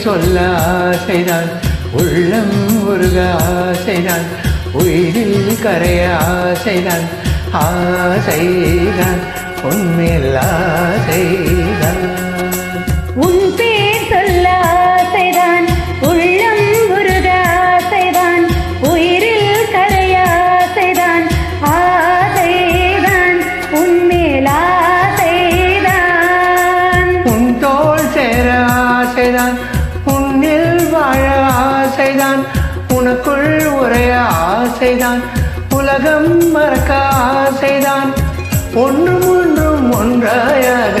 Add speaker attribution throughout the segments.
Speaker 1: சொல்ல ஆசைதான். உள்ளம் உருக ஆசைதான். உயிரில் கரைய ஆசைதான். ஆசைதான். உண்மையில் ஆசைதான்.
Speaker 2: ஆசைதான்.
Speaker 1: உனக்குள் ஒரே ஆசைதான். உலகம் மறக்க ஆசைதான். ஒன்றும் ஒன்றும் ஒன்றாயாக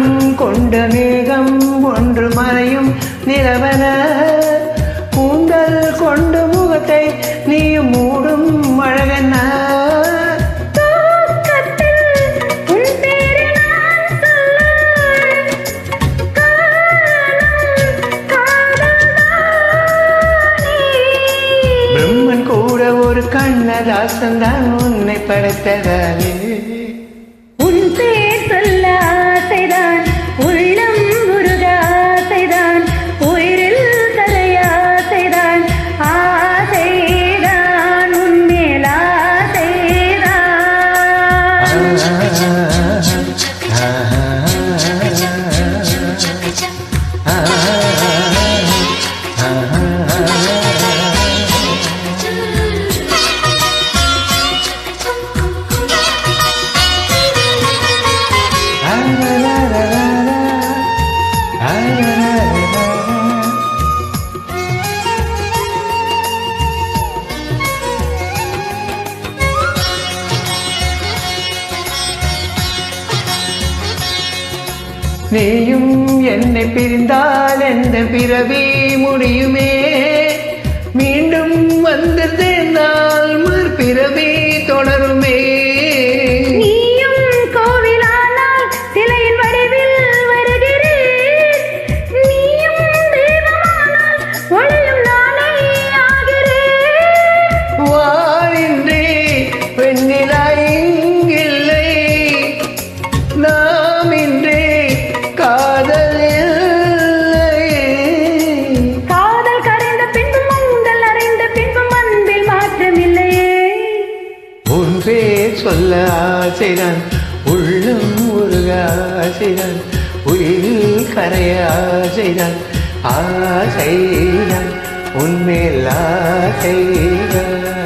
Speaker 1: நாணம் கொண்ட மேகம் ஒன்று மறையும் நிலவன. கூந்தல் கொண்ட முகத்தை நீ மூடும் அழகன. பிரம்மன் கூட ஒரு கண்ணதாசன் தான் உன்னை படைத்ததாலே நீயும் என்னை பிரிந்தால் எந்த பிறவி முடியுமே. மீண்டும் வந்து சேர்ந்தால் மறுபிறவி தொடருமே.
Speaker 2: நீயும் கோவிலானால் சிலையின் வடிவில்
Speaker 1: பேர் சொல்ல ஆசைதான். உள்ளம் உருக ஆசைதான். உயிரில் கரைய ஆசைதான். ஆசைதான். உன்மேல் ஆசைதான்.